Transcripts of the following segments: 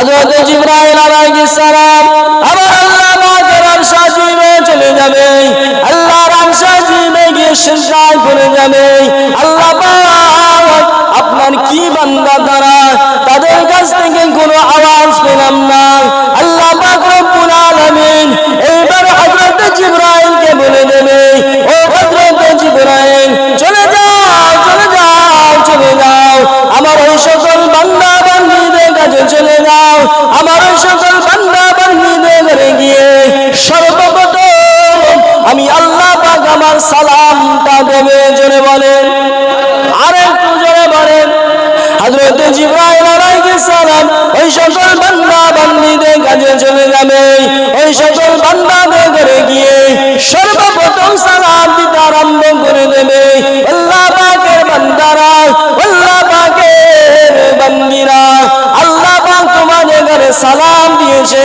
হযরত জিবরাইল আলাইহিস সালাম আবার আল্লাহ পাকের আরশ আজিমে চলে যাবে। আল্লাহর আরশ আজিমে গিয়ে সিজদায় পড়ে যাবে। আল্লাহ পাক আপনার কি বান্দা তারা তাদের কাছ থেকে কোনো আওয়াজ পেলাম না। আমি আল্লাহ পাক আমার সালামটা দেবে, জোরে বলেন। আর একটু জোরে বলেন। হযরত জিবরাইল আলাইহিস সালাম ওই সকল বান্দা বান্দীদের কাছে চলে যাবে। ওই সকল বান্দাদের ঘরে গিয়ে সর্বপ্রথম সালাম দিতে আরম্ভ করে দেবে। আল্লাহ পাকের বান্দারা, আল্লাহ পাকের বান্দিরা, আল্লাহ পাক তোমাদের ঘরে সালাম দিয়েছে।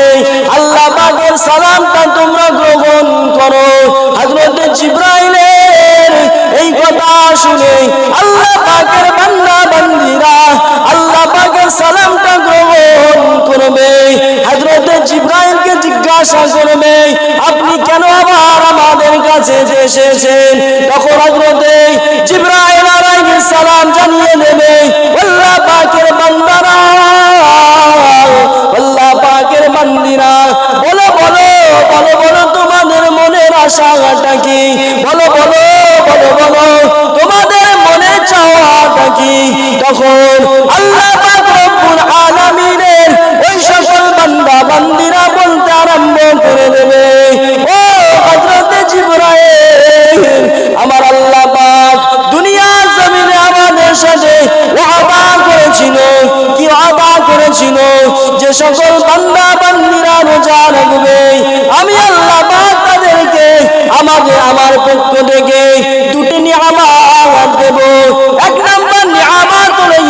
করো। হযরত জিব্রাইলের এই কথা শুনে আল্লাহ পাকের বান্দা, বান্দিরা আল্লাহ পাকের সালামটা গ্রহণ করবে। হযরত জিব্রাইলকে জিজ্ঞাসা করবে, আপনি কেন আবার আমাদের কাছে এসেছেন? আশাটা কি? বলো বলো বলো বলো।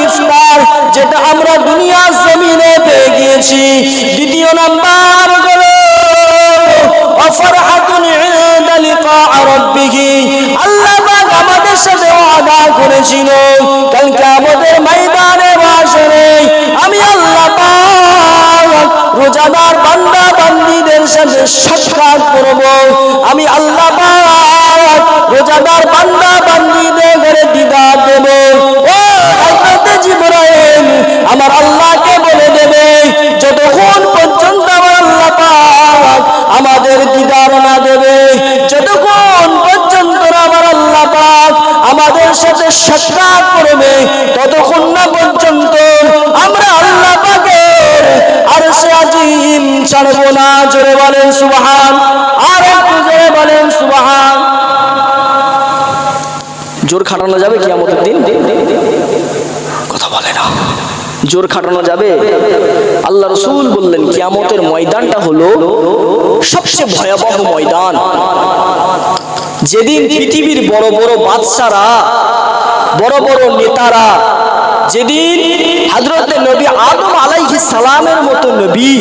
ইফতার, যেটা আমরা দুনিয়ার জমিনে পেয়ে গিয়েছি। দ্বিতীয় নাম্বার হলো অফরহাতুন করেছিল ময়দানে বাসরে আমি আল্লাহ পাক রোজাদার বান্দা বান্দীদের সাথে সাক্ষাৎ করব। আমি আল্লাহ রোজাদার বান্দা বান্দীদের ঘরে দিদার দেব। আমার আল্লাহকে বলে দেবে, যতক্ষণ পর্যন্ত আমার আল্লাহ পাক আমাদের দিদার না দেবে, যতক্ষণ পর্যন্ত আমার আল্লাহ পাক আমাদের সাথে সাক্ষাৎ করবে, ততক্ষণ না পর্যন্ত আমরা আল্লাহ পাকের আর সে আজিম ছাড়বো না। জোরে বলেন, সুবহান খাটানো যাবে কিয়ামতের দিন? কথা বলে না। জোর খাটানো যাবে। আল্লাহ রসুল বললেন, কিয়ামতের ময়দানটা হলো সবচেয়ে ভয়াবহ ময়দান। যেদিন পৃথিবীর বড় বড় বাদশারা, বড় বড় নেতারা, যেদিন হাজরতে নবী আদম আলাইহিস সালামের মতো নবী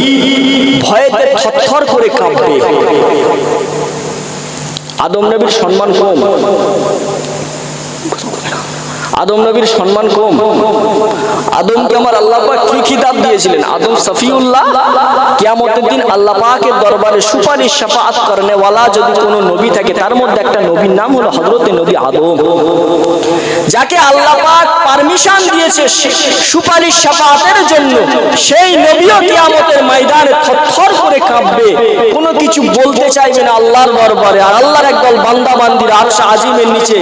ভয়েতে থরথর করে কাঁপবে। আদম নবীর সম্মান কম। 그래서 আদম নবীর সম্মান কম। আদমকে আমার আল্লাহ কি খিতাব দিয়েছিলেন? আদম সফিউল্লাহ? কিয়ামতের দিন আল্লাহ পাকের দরবারে সুপারিশ শাফাআত করনে ওয়ালা যদি কোনো নবী থাকে, তার মধ্যে একটা নবীর নাম হলো হযরতে নবী আদম। যাকে আল্লাহ পাক পারমিশন দিয়েছে সুপারিশ শাফাআতের জন্য, সেই নবীও কিয়ামতের ময়দানে থরথর করে কাঁপবে। কোনো কিছু বলতে চাইবে না আল্লাহর দরবারে। আর আল্লাহর একদল বান্দা বান্দির আজিমের নিচে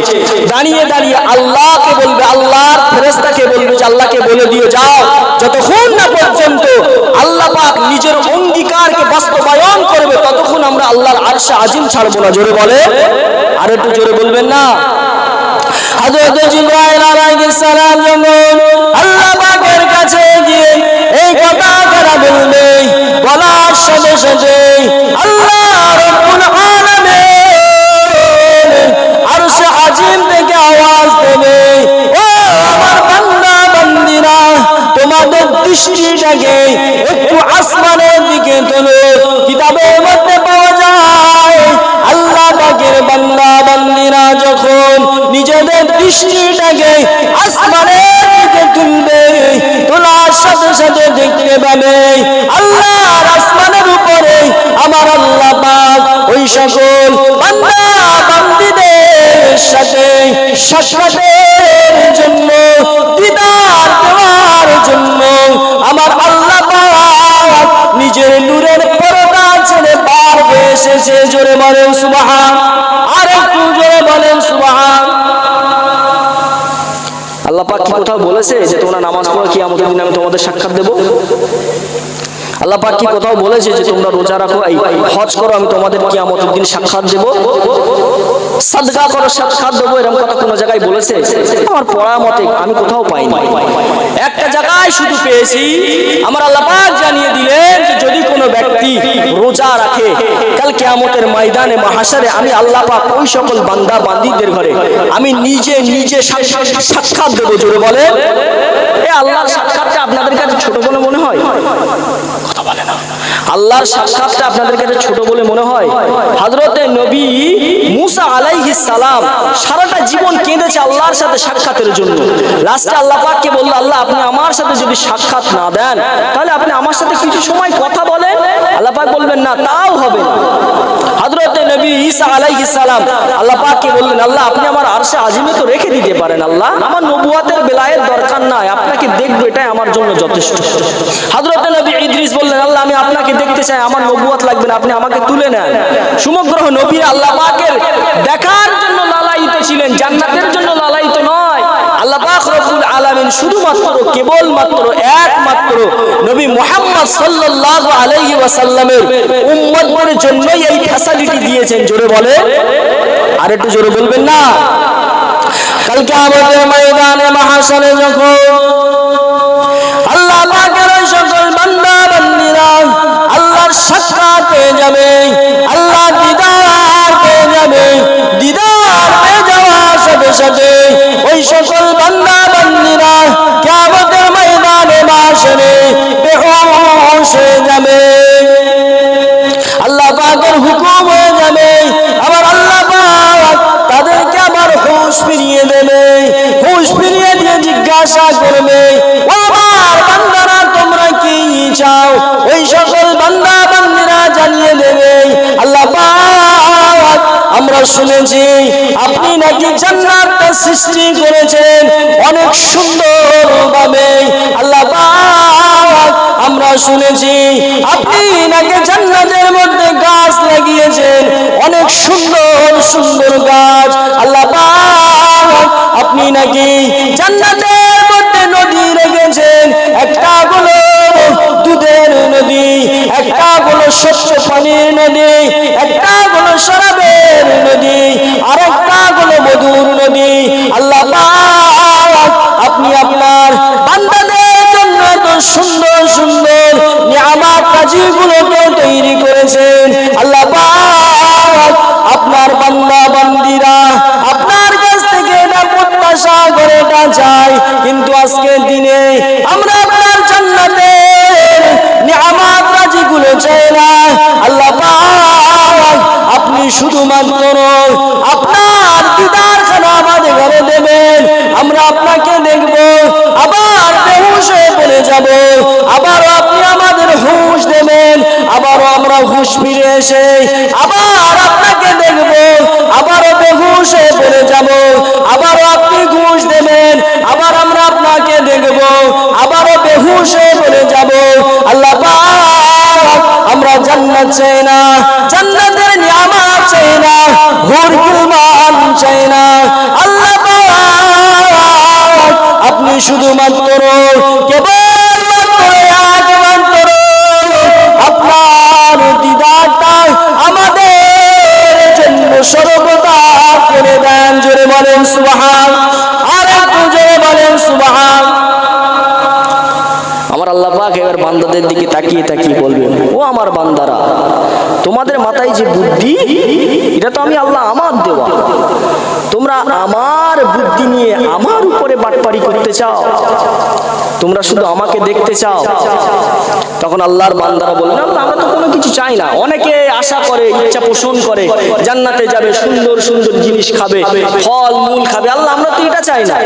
দাঁড়িয়ে দাঁড়িয়ে আল্লাহকে বলবে, আল্লাহর ফেরেশতাকে বলবে যে, আল্লাহকে বলে দিও যাও। যতক্ষণ না পর্যন্ত আল্লাহ পাক নিজের অঙ্গীকারকে বাস্তবায়ন করবে, ততক্ষণ আমরা আল্লাহর আরশ আজিম ছাড়বো না। জোরে বলে? আর একটু জোরে বলবেন না? হযরত জিবরাইল আলাইহিস সালাম যখন আল্লাহ পাকের কাছে গিয়ে এই কথা তারা বলবে বলার সাথে সাথে আল্লাহ দৃষ্টিটাকে একটু আসমানের দিকে তোলো কিতাবের মধ্যে পাওয়া যায়, আল্লাহ পাকের বান্দা বান্দিরা যখন নিজেদের দৃষ্টিটাকে আসমানের দিকে তুলবে, তোলার সাথে সাথে দেখতে পাবে, আল্লাহর আসমানের উপরে আমার আল্লাহ পাক ওই সকল বান্দা বান্দীদের সাথে সাক্ষাতের নিজের নূরের পরদা ছেড়ে পার হয়ে এসেছে, জোরে বলেন সুবহান। আর একটু জোরে বলেন সুবহান। আল্লাহ পাক কি কোথাও বলেছে যে তোমরা নামাজ পড়ো কি আমাদের দিন আমি তোমাদের সাক্ষাৎ দেবো? আল্লাহ পাক কি কোথাও বলেছে যে তোমরা রোজা রাখো, এই হজ করো, আমি তোমাদের কি আমাদের দিন সাক্ষাৎ দেবো? সাদগা করো সাক্ষাৎ দেবো এরকম কথা কোনো জায়গায় বলেছে? আমার পড়া মতে আমি কোথাও পাইনি। একটা জায়গায় শুধু পেয়েছি, আমার আল্লাহ পাক জানিয়ে দিলেন যে যদি কোনো ব্যক্তি রোজা রাখে, কাল কিয়ামতের ময়দানে মাহাসারে আমি আল্লাহ পাক ওই সকল বান্দা, বান্দিদের ঘরে, আমি নিজে নিজে সাক্ষাৎ দেবো, জোরে বলে। এ আল্লাহর সাক্ষাৎটা আপনাদের কাছে ছোট বলে মনে হয়? কথা বলে না। আল্লাহর সাক্ষাৎটা আপনাদের কাছে ছোট বলে মনে হয়? হযরতে নবী মুসা আলাইহিস সালাম সারাটা জীবন কেঁদেছে আল্লাহর সাথে সাক্ষাতের জন্য। লাস্টে আল্লাহ পাককে বলল, আল্লাহ, আপনি আমার সাথে যদি সাক্ষাৎ না দেন, তাহলে আপনি আমার সাথে কিছু সময় কথা বলেন। আল্লাহ পাক বলবেন না, তাও হবে হযরতে নবী ঈসা আলাইহিস সালাম আল্লাহ পাককে বললেন, আল্লাহ, আপনি আমার আরশে আজিমে তো রেখে দিতে পারেন, আল্লাহ। আমার নবুয়াতের বেলায়ের দরকার নাই, আপনাকে দেখব, এটাই আমার জন্য যথেষ্ট। হযরতে নবী ইদ্রিস বললেন, আল্লাহ, আমি আপনাকে দেখতে চাই, আমার নবুয়াত লাগবে না, আপনি আমাকে তুলে নেন। সমগ্র নবী আল্লাহ পাকের দেখার জন্য লালায়িত ছিলেন, জান্নাতের জন্য লালায়িত নয়। আল্লাহ পাক রব্বুল আলামিন শুধুমাত্র, কেবলমাত্র, একমাত্র নবী মুহাম্মদ সাল্লাল্লাহু আলাইহি ওয়াসাল্লামের উম্মতের জন্যই এই ফ্যাসিলিটি দিয়েছেন। জোরে বলে আর একটু জোরে বলবেন না? কালকে আমাদের ময়দানে মহাশনে যখন আল্লাহ পাকের সকল বান্দা বান্দিরা আল্লাহর সাক্ষাৎ পেয়ে যাবে সাথে ওই সকল শুনেছি। আপনি নাকি জান্নাতের মধ্যে গাছ লাগিয়েছেন। অনেক সুন্দর সুন্দর গাছ। আল্লাহ আপনি নাকি জান্নাতের মধ্যে নদী রেখেছেন? একটা হলো দুধের নদী, একটা স্বচ্ছ পানির নদী, একটা হলো শরাবের নদী আর একটা হলো মধুর নদী। আল্লাহ আপনি আপনার বান্দাদের জন্য এত সুন্দর সুন্দর নিয়ামাত তৈরি করেছেন। আল্লাহ আপনার বান্দা, বান্দিরা আপনার কাছ থেকে এটা প্রত্যাশা করে এটা চাই কিন্তু আজকের দিনে আমরা আপনার জান্নাতের নিয়ামাত রাজিগুলো চাই না। আল্লাহ আপনি শুধুমাত্র আপনার দিদার খানা আমাদের ঘরে দেবেন আমরা আপনাকে দেখব আবার বেহুশ হয়ে পড়ে যাব আবারও আপনি আমাদের হুঁশ দেবেন আবারও আমরা হুঁশ ফিরে এসে আবার আপনাকে দেখব, আবারও বেহুশ হয়ে পড়ে যাব, আবারও আপনি ঘুষ দেবেন, আবার আমরা আপনাকে দেখব, আবারও বেহুশ হয়ে পড়ে যাব। আল্লাহ আমরা জান্নাত চাই না, জান্নাতের নিয়ামত চাই না হুর গুলমান চাই না। আল্লাহ আপনি শুধুমাত্র বলেন সুবাহান। আর একটু জোরে বলেন সুবাহান। আমার আল্লাহ পাক এবার বান্দাদের দিকে তাকিয়ে তাকিয়ে বলবেন ও আমার বান্দারা, তোমাদের মাথায় যে বুদ্ধি, এটা তো আমি আল্লাহ আমার দেওয়া। তোমরা আমার বুদ্ধি নিয়ে আমার উপরে বাটপারি করতে চাও। তোমরা শুধু আমাকে দেখতে চাও। তখন আল্লাহর বান্দারা বললেন আমরা তো কোনো কিছু চাই না। অনেকে আশা করে, ইচ্ছা পোষণ করে, জান্নাতে যাবে, সুন্দর সুন্দর জিনিস খাবে, ফল, মূল খাবে। আল্লাহ, আমরা তো এটা চাই না।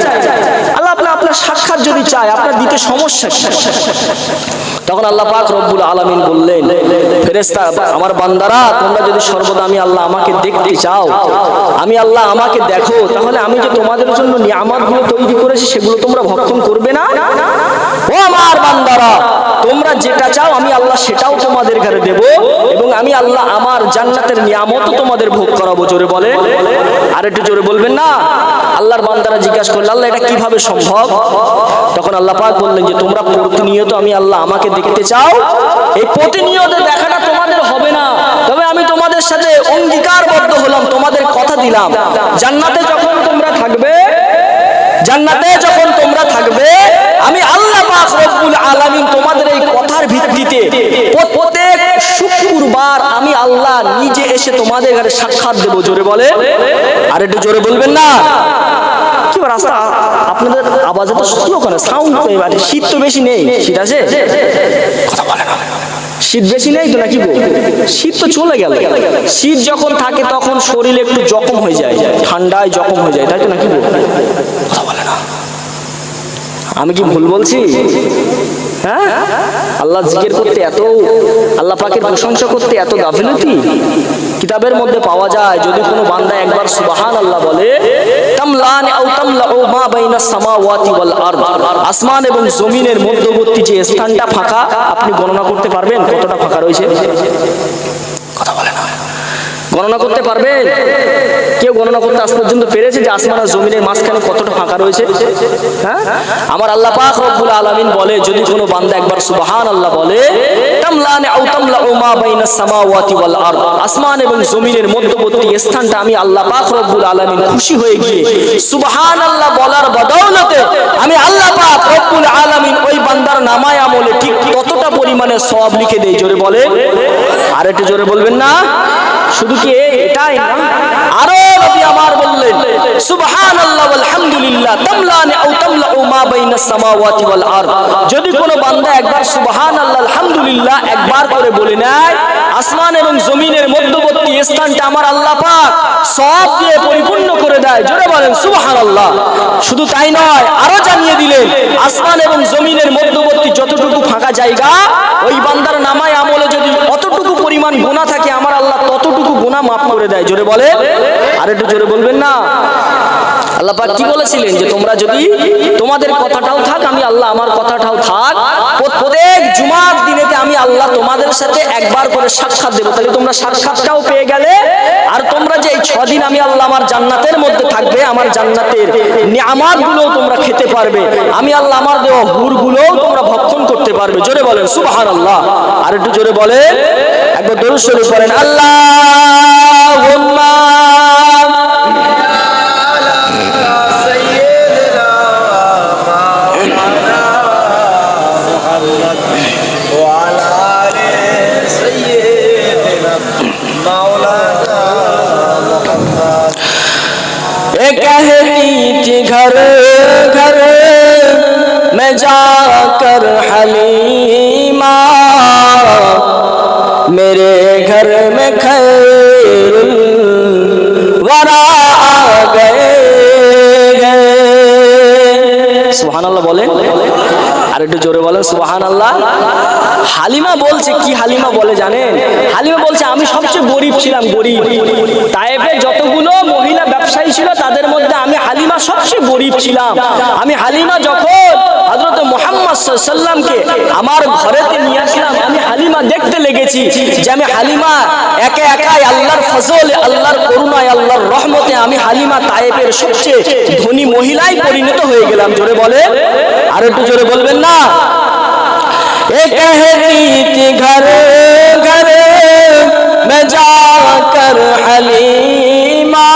আল্লাহ, আপনার আপনার সাক্ষাৎ যদি চায়, আপনার দিতে সমস্যা তখন আল্লাহ পাক রব্বুল আলামিন বললেন, ফেরেশতা, আমার বান্দারা, তোমরা যদি সর্বদা আমি আল্লাহ আমাকে দেখতে চাও, আমি আল্লাহ আমাকে দেখো, তাহলে আমি যে তোমাদের জন্য নিয়ামতগুলো তৈরি করেছি, সেগুলো তোমরা ভক্ষণ করবে না? ও আমার বান্দারা তোমরা যেটা চাও আমি আল্লাহ সেটাও তোমাদের ঘরে দেব এবং আমি আল্লাহ আমার জান্নাতের নিয়ামতও তোমাদের ভোগ করাবো, জোরে বলে আর একটু জোরে বলবেন না? আল্লাহর বান্দারা জিজ্ঞাসা করলেন, আল্লাহ, এটা কীভাবে সম্ভব? তখন আল্লাহ পাক বললেন যে, তোমরা প্রতিনিয়ত আমি আল্লাহ আমাকে দেখতে চাও। এই প্রতিনিয়ত দেখাটা তোমাদের হবে না। তবে আমি তোমাদের সাথে অঙ্গীকারবদ্ধ হলাম, তোমাদের কথা দিলাম। জান্নাতে যখন তোমরা থাকবে জান্নাতে যখন তোমরা থাকবে, আমি আল্লাহ পাক রব্বুল আলামিন তোমাদের এই কথার ভিত্তিতে প্রত্যেক শুক্রবার আমি আল্লাহ নিজে এসে তোমাদের ঘরে সাক্ষাৎ দেব। জোরে বলে? আর একটু জোরে বলবেন না? কি রাস্তা, আপনাদের আওয়াজ তো স্লো করে সাউন্ড এবারে শীত তো বেশি নেই শীত আছে? কথা বলে না। শীত বেশি নেই তো নাকি শীত তো চলে গেল। শীত যখন থাকে তখন শরীর একটু জখম হয়ে যায়। ঠান্ডায় জখম হয়ে যায়, তাই তো নাকি আমি কি ভুল বলছি? হ্যাঁ? আল্লাহ জিকির করতে এত, আল্লাহ পাকের প্রশংসা করতে এত গাফিলতি? কিতাবের মধ্যে পাওয়া যায়, যদি কোনো বান্দা একবার সুবাহান আল্লাহ বলে আসমান এবং জমিনের মধ্যবর্তী যে স্থানটা ফাঁকা, আপনি গণনা করতে পারবেন কতটা ফাঁকা রয়েছে? গণনা করতে পারবেন? কেউ গণনা করতে আজ পর্যন্ত পেরেছে যে আসমান আর জমিনের মাঝখানে কতটা ফাঁকা রয়েছে? হ্যাঁ? আমার আল্লাহ পাক রব্বুল আলামিন বলে, যদি কোনো বান্দা একবার সুবহান আল্লাহ বলে আসমান এবং জমিনের মধ্যবর্তী স্থানটা আমি আল্লাহ পাক রব্বুল আলামিন খুশি হয়ে গিয়ে সুবহান আল্লাহ বলার বদৌলতে আমি আল্লাহ পাক রব্বুল আলামিন ওই বান্দার নামায় আমলে ঠিক ততটা পরিমাণে সব লিখে দেই, জোরে বলে আর একটু জোরে বলবেন না? শুধু কি এটাই আরও নবী আমার বললেন, সুবহানাল্লাহ আলহামদুলিল্লাহ তামলানি আও তামলাউ মা বাইনাস সামাওয়াতি ওয়াল আরদ। যদি কোনো বান্দা একবার সুবহানাল্লাহ, আলহামদুলিল্লাহ একবার করে বলে নেয়, আসমান এবং জমিনের মধ্যবর্তী স্থানটা আমার আল্লাহ পাক সব দিয়ে পরিপূর্ণ করে দেয়, জোরে বলেন, সুবহানাল্লাহ। শুধু তাই নয়, আরও জানিয়ে দিলেন, আসমান এবং জমিনের মধ্যবর্তী যতটুকু ফাঁকা জায়গা, ওই বান্দার নামায় আমলে যদি অতটুকু পরিমাণ গুনাহ থাকে, আমার আল্লাহ ততটুকু গুনাহ মাফ করে দেয়। জোরে বলে আর একটু জোরে বলবেন না? আল্লাহ কি বলেছিলেন যে, তোমরা যদি তোমাদের কথাটাও থাক, আমি আল্লাহ আমার কথাটাও থাক, প্রত্যেক জুমার দিনেতে আমি আল্লাহ তোমাদের সাথে একবার করে সাক্ষাৎ দেবো। তাহলে তোমরা সাক্ষাৎটাও পেয়ে গেলে, আর তোমরা যে এই ছদিন আমি আল্লাহ আমার জান্নাতের মধ্যে থাকবে, আমার জান্নাতের নিয়ামাতগুলো তোমরা খেতে পারবে, আমি আল্লাহ আমার দেওয়া হুরগুলো তোমরা ভক্ষণ করতে পারবে। জোরে বলেন সুবাহান আল্লাহ আর একটু জোরে বলেন। একবার দরুদ আল্লাহ সুবহান আল্লাহ হালিমা বলছে, কি হালিমা বলে জানেন? হালিমা বলছে, আমি সবচেয়ে গরিব ছিলাম, গরিব। তাইফে যতগুলো মহিলা ব্যবসায়ী ছিল, তাদের মধ্যে আমি হালিমা সবচেয়ে গরিব ছিলাম। আমি হালিমা যখন হযরত মুহাম্মদ সাল্লামকে আমার ঘরেতে নিয়ে আসলাম, আমি হালিমা দেখতে লেগেছি যে আমি হালিমা একে একাই আল্লাহর ফজল, আল্লাহর করুণায়, আল্লাহর রহমতে আমি হালিমা তায়েবের সবচেয়ে ধনী মহিলাই পরিণত হয়ে গেলাম। জোরে বলে আর একটু জোরে বলবেন না? এ कहती घर घर में जाकर हलीमा।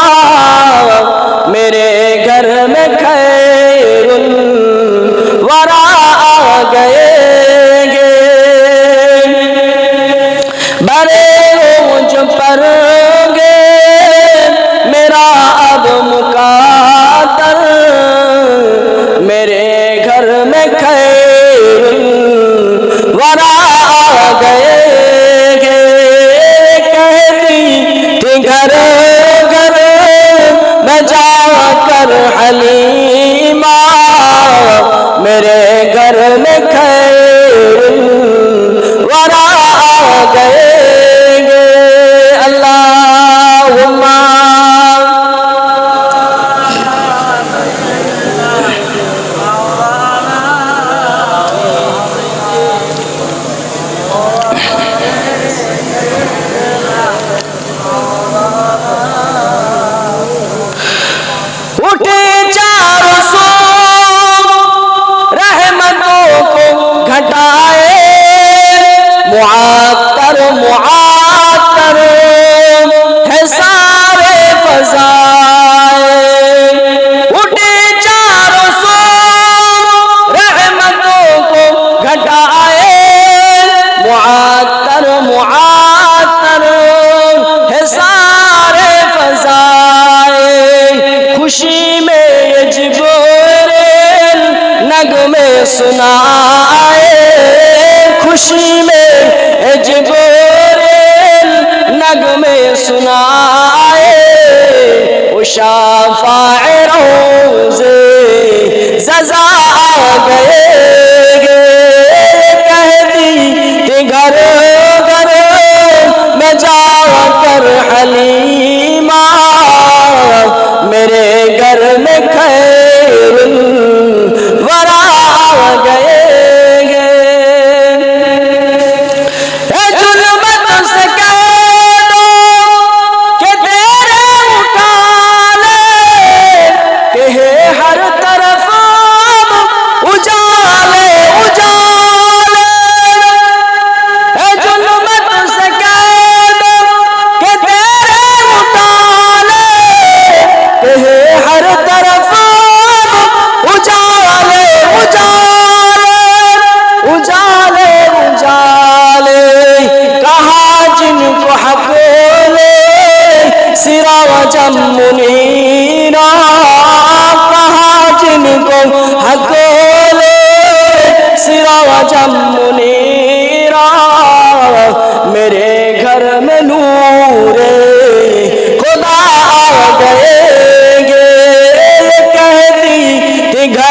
লেখা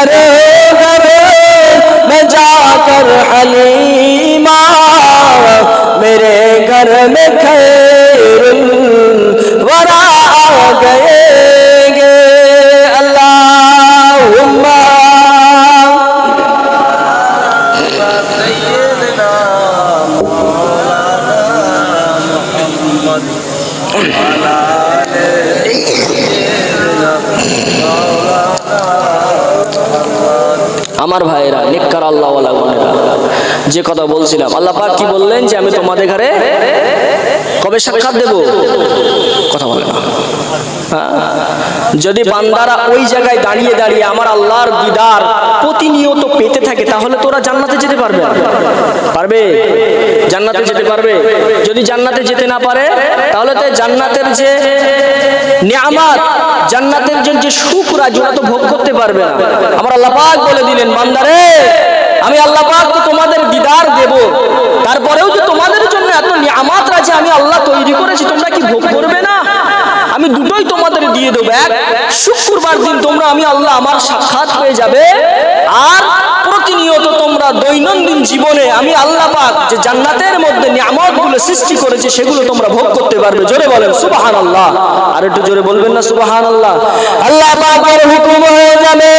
ಯಾರು ভাইয়েরা, নিকার আল্লাহ বোনেরা যে কথা বলছিলাম, আল্লাহ পাক কি বললেন যে আমি তোমাদের ঘরে কবে সাক্ষাৎ দেব কথা বলে না? যদি বান্দারা ওই জায়গায় দাঁড়িয়ে দাঁড়িয়ে আমার আল্লাহর দিদার প্রতিনিয়ত পেতে থাকে তাহলে তোরা জান্নাতে যেতে পারবে? পারবে? জান্নাতে যেতে পারবে? যদি জান্নাতে যেতে না পারে তাহলে তো জান্নাতের যে নিয়ামাত জান্নাতের যে যে সুখ রাজ ওরা তো ভোগ করতে পারবে না। আমার আল্লাহ পাক বলে দিলেন বান্দারে আমি আল্লাহ পাক তো তোমাদের দিদার দেব। তারপরেও যে তোমাদের জন্য এত নিয়ামাত আছে আমি আল্লাহ তৈরি করেছি তোমরা কি ভোগ করবে না আমি দুটোই তোমাদের দিয়ে দেবো। এক, শুক্রবার দিন তোমরা আমি আল্লাহ আমার সাক্ষাৎ হয়ে যাবে। আর প্রতিনিয়ত তোমরা দৈনন্দিন জীবনে আমি আল্লাহ পাক যে জান্নাতের মধ্যে নিয়ামতগুলো সৃষ্টি করেছে, সেগুলো তোমরা ভোগ করতে পারবে। জোরে বলেন সুবাহান আল্লাহ আর একটু জোরে বলবেন না সুবাহান আল্লাহ আল্লাহ পাকের হুকুম হয়ে যাবে।